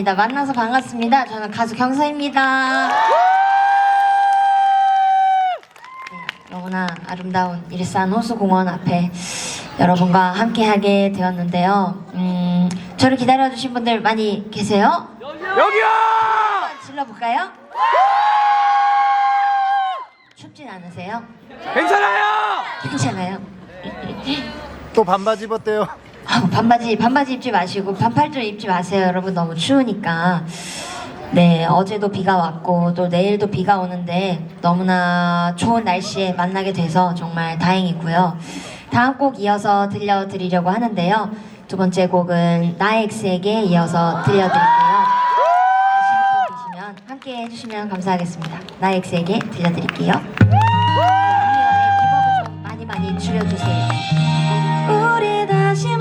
인사드리겠습니다. 만나서 반갑습니다. 저는 가수 경서입니다. 네, 너무나 아름다운 일산 호수공원 앞에 여러분과 함께하게 되었는데요. 음, 저를 기다려주신 분들 많이 계세요? 여기요! 한번 질러볼까요? 춥진 않으세요? 괜찮아요! 괜찮아요. 또 반바지 입었대요. 아, 반바지 반바지 입지 마시고 반팔 좀 입지 마세요. 여러분 너무 추우니까. 네 어제도 비가 왔고 또 내일도 비가 오는데 너무나 좋은 날씨에 만나게 돼서 정말 다행이고요. 다음 곡 이어서 들려드리려고 하는데요. 두 번째 곡은 나의 X에게 이어서 들려드릴게요. 아시는 분 계시면 함께 해주시면 감사하겠습니다. 나의 X에게 들려드릴게요. 리얼의 리버브 좀 많이 많이 줄여주세요 우리 다시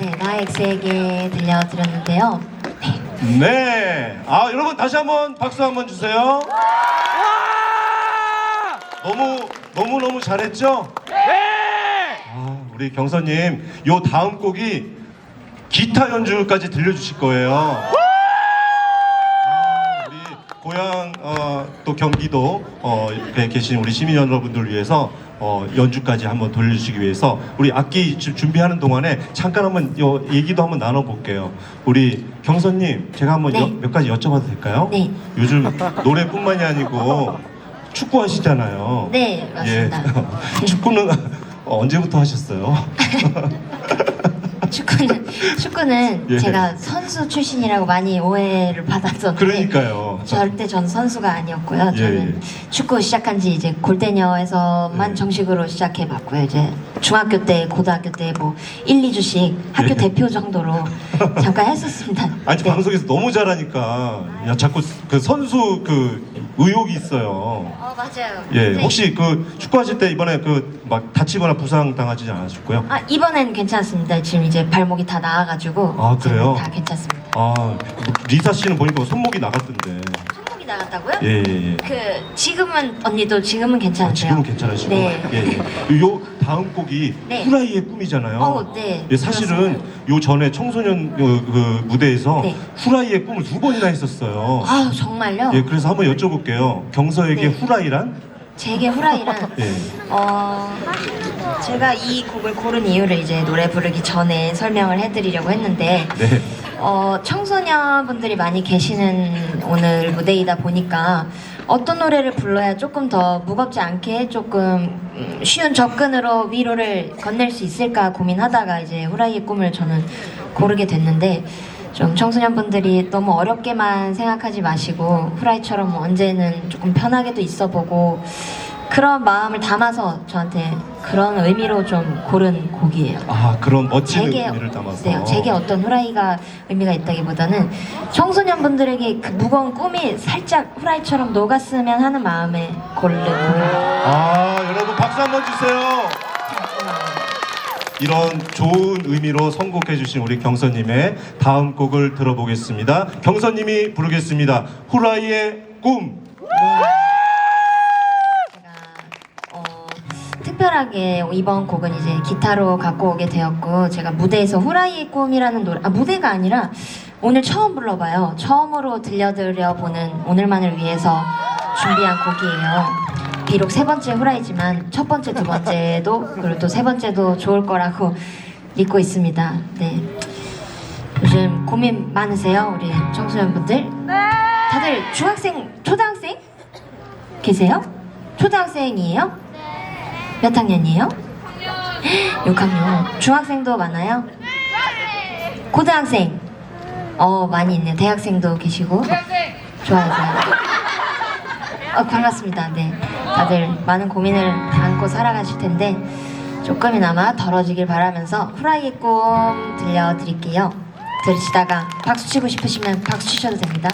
네, 나의 X에게 들려드렸는데요. 네. 네. 아, 여러분 다시 한번 박수 한번 주세요. 와! 너무 너무 너무 잘했죠? 네! 아, 우리 경서님, 요 다음 곡이 기타 연주까지 들려주실 거예요. 아, 우리 고향 어, 또 경기도 어, 계신 우리 시민 여러분들 위해서 어, 연주까지 한번 돌려주시기 위해서 우리 악기 주- 준비하는 동안에 잠깐 한번 요 얘기도 한번 나눠볼게요. 우리 경서님, 제가 한번 네. 여- 몇 가지 여쭤봐도 될까요? 네. 요즘 노래뿐만이 아니고 축구 하시잖아요. 네, 맞습니다. 예. 축구는 언제부터 하셨어요? 축구는 축구는 예. 제가 선수 출신이라고 많이 오해를 받았었는데 그러니까요. 절대 전 선수가 아니었고요. 예, 저는 예. 축구 시작한 지 이제 골대녀에서만 예. 정식으로 시작해 봤고요. 이제 중학교 때, 고등학교 때 뭐 1, 2주씩 학교 예. 대표 정도로 잠깐 했었습니다. 아니 방송에서 너무 잘하니까 야 자꾸 그 선수 그 의혹이 있어요. 어 맞아요. 예, 네. 혹시 그 축구하실 때 이번에 그 막 다치거나 부상 당하지 않으셨고요? 아 이번엔 괜찮습니다. 지금 이제 발목이 다 나아가지고 아, 그래요? 다 괜찮습니다. 아 리사 씨는 보니까 손목이 나갔던데. 손목이 나갔다고요? 예, 예, 예. 그 지금은 언니도 지금은 괜찮으세요? 아, 지금은 괜찮으시고. 네. 예, 예. 요 다음 곡이 네. 후라이의 꿈이잖아요. 어, 네. 예, 사실은. 요 전에 청소년 그, 그 무대에서 네. 후라이의 꿈을 두 번이나 했었어요. 아 정말요? 예, 그래서 한번 여쭤볼게요. 경서에게 네. 후라이란? 제게 후라이란 예. 어 제가 이 곡을 고른 이유를 이제 노래 부르기 전에 설명을 해드리려고 했는데 네. 어 청소년분들이 많이 계시는 오늘 무대이다 보니까 어떤 노래를 불러야 조금 더 무겁지 않게 조금 음, 쉬운 접근으로 위로를 건넬 수 있을까 고민하다가 이제 후라이의 꿈을 저는 고르게 됐는데 좀 청소년분들이 너무 어렵게만 생각하지 마시고 후라이처럼 언제는 조금 편하게도 있어보고 그런 마음을 담아서 저한테 그런 의미로 좀 고른 곡이에요. 아 그런 멋진 제게 의미를 담아서. 네, 제게 어떤 후라이가 의미가 있다기보다는 청소년분들에게 그 무거운 꿈이 살짝 후라이처럼 녹았으면 하는 마음에 고른 곡이에요. 아 여러분 박수 한번 주세요. 이런 좋은 의미로 선곡해 주신 우리 경서님의 다음 곡을 들어보겠습니다. 경서님이 부르겠습니다. 후라이의 꿈. 특별하게 이번 곡은 이제 기타로 갖고 오게 되었고 제가 무대에서 후라이의 꿈이라는 노래 아 무대가 아니라 오늘 처음 불러봐요. 처음으로 들려드려 보는 오늘만을 위해서 준비한 곡이에요. 비록 세 번째 후라이지만 첫 번째 두 번째도 그리고 또 세 번째도 좋을 거라고 믿고 있습니다. 네. 요즘 고민 많으세요? 우리 청소년분들? 다들 중학생 초등학생? 계세요? 초등학생이에요? 몇 학년이에요? 6학년. 중학생도 많아요? 고등학생. 어, 많이 있네요. 대학생도 계시고. 좋아요, 좋아요. 어, 반갑습니다. 네. 다들 많은 고민을 안고 살아가실 텐데, 조금이나마 덜어지길 바라면서 후라이의 꿈 들려드릴게요. 들으시다가 박수 치고 싶으시면 박수 치셔도 됩니다.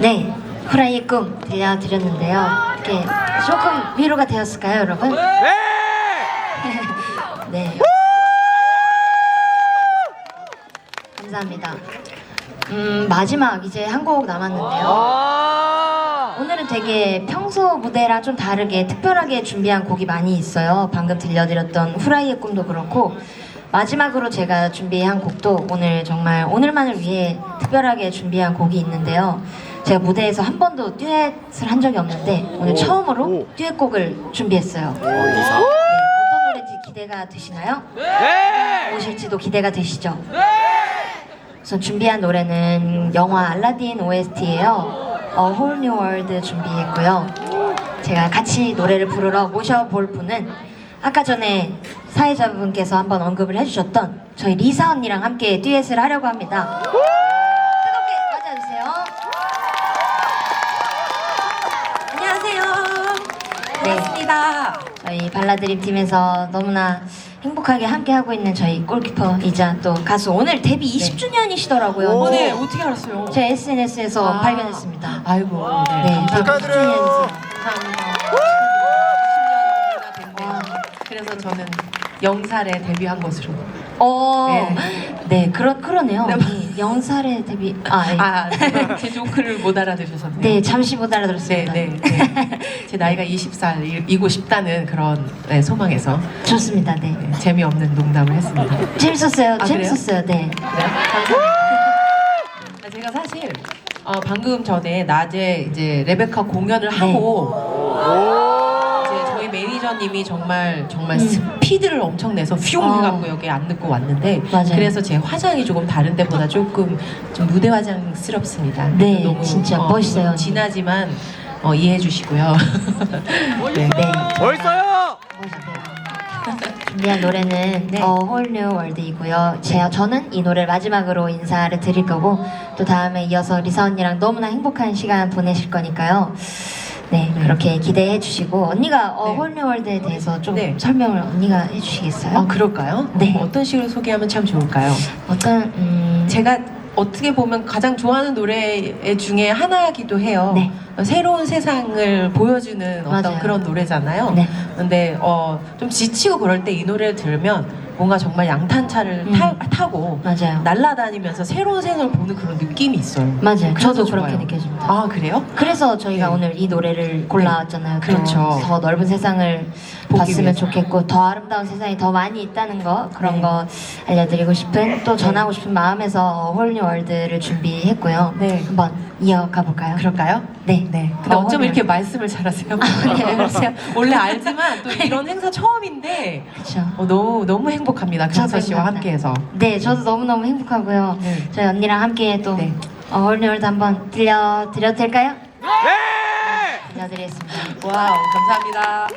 네, 후라이의 꿈 들려드렸는데요. 이렇게 조금 위로가 되었을까요, 여러분? 네! 네. 감사합니다. 음, 마지막 이제 한 곡 남았는데요. 아! 오늘은 되게 평소 무대랑 좀 다르게 특별하게 준비한 곡이 많이 있어요. 방금 들려드렸던 후라이의 꿈도 그렇고 마지막으로 제가 준비한 곡도 오늘 정말 오늘만을 위해 특별하게 준비한 곡이 있는데요. 제가 무대에서 한 번도 듀엣을 한 적이 없는데 오늘 처음으로 오. 듀엣곡을 준비했어요. 네, 어떤 노래인지 기대가 되시나요? 네! 오실지도 기대가 되시죠? 네! 우선 준비한 노래는 영화 알라딘 OST예요. A Whole New World 준비했고요. 제가 같이 노래를 부르러 모셔볼 분은 아까 전에 사회자분께서 한번 언급을 해주셨던 저희 리사 언니랑 함께 듀엣을 하려고 합니다. 뜨겁게 맞아주세요. 안녕하세요. 네. 반갑습니다. 저희 발라드림 팀에서 너무나 행복하게 함께 하고 있는 저희 골키퍼이자 또 가수 오늘 데뷔 20주년이시더라고요. 오. 어, 네, 어떻게 알았어요? 제 SNS에서 아. 발견했습니다. 아이고, 네. 네, 감사합니다. 축하드려요. 감사합니다. 10년이 됐네요. 그래서 저는 영살에 데뷔한 것으로. 어, 네. 네, 그러, 그러네요. 네. 이 영살에 데뷔, 아, 예. 아, 제 조크를 못 알아들으셨네요. 네, 잠시 못 네, 알아들었습니다. 네, 네. 제 나이가 20살이고 싶다는 그런 네, 소망에서 좋습니다, 네. 네, 재미없는 농담을 했습니다. 재밌었어요, 아, 재밌었어요, 네. 네, 감사합니다. 아, 제가 사실 어, 방금 전에 낮에 이제 레베카 공연을 네. 하고 매니저님이 정말 정말 음. 스피드를 엄청 내서 휘용 아. 해갖고 여기 안 늦고 왔는데 맞아요. 그래서 제 화장이 조금 다른 데보다 조금 좀 무대 화장스럽습니다. 네, 너무, 진짜 어, 멋있어요. 진하지만 어, 이해해 주시고요. 네. 네. 벌써요! 준비한 노래는 네. 어, Whole New World이고요. 제, 저는 이 노래 마지막으로 인사를 드릴 거고 또 다음에 이어서 리사 언니랑 너무나 행복한 시간 보내실 거니까요. 네, 그렇게 기대해 주시고 언니가 어, 네. World에 대해서 좀 네. 설명을 언니가 해주시겠어요? 아 그럴까요? 네. 어, 어떤 식으로 소개하면 참 좋을까요? 어떤 음, 제가 어떻게 보면 가장 좋아하는 노래 중에 하나이기도 해요. 네. 새로운 세상을 보여주는 어떤 맞아요. 그런 노래잖아요. 네. 근데 어, 좀 지치고 그럴 때 이 노래를 들으면 뭔가 정말 양탄차를 음. 타, 타고 맞아요. 날아다니면서 새로운 세상을 보는 그런 느낌이 있어요. 맞아요. 저도 그렇게 좋아요. 느껴집니다. 아 그래요? 그래서 저희가 네. 오늘 이 노래를 골라왔잖아요. 또 그렇죠. 더 넓은 세상을 봤으면. 좋겠고 더 아름다운 세상이 더 많이 있다는 거 그런 네. 거 알려드리고 싶은 또 전하고 싶은 마음에서 홀리 월드를 준비했고요. 네. 한번 이어가 볼까요? 그럴까요? 네. 네. 근데 어, 어쩜 이렇게 말씀을 잘하세요? 네, 왜 그러세요? 원래 알지만 또 이런 행사 처음인데 그렇죠. 어, 너무 너무 행복합니다. 저도 강서 씨와 행복합니다. 함께해서. 네, 저도 너무 너무 행복하고요. 네. 저희 언니랑 함께 또 네. 어, 홀리 월드 한번 들려 드려도 될까요? 네! 들려드리겠습니다. 와우 감사합니다.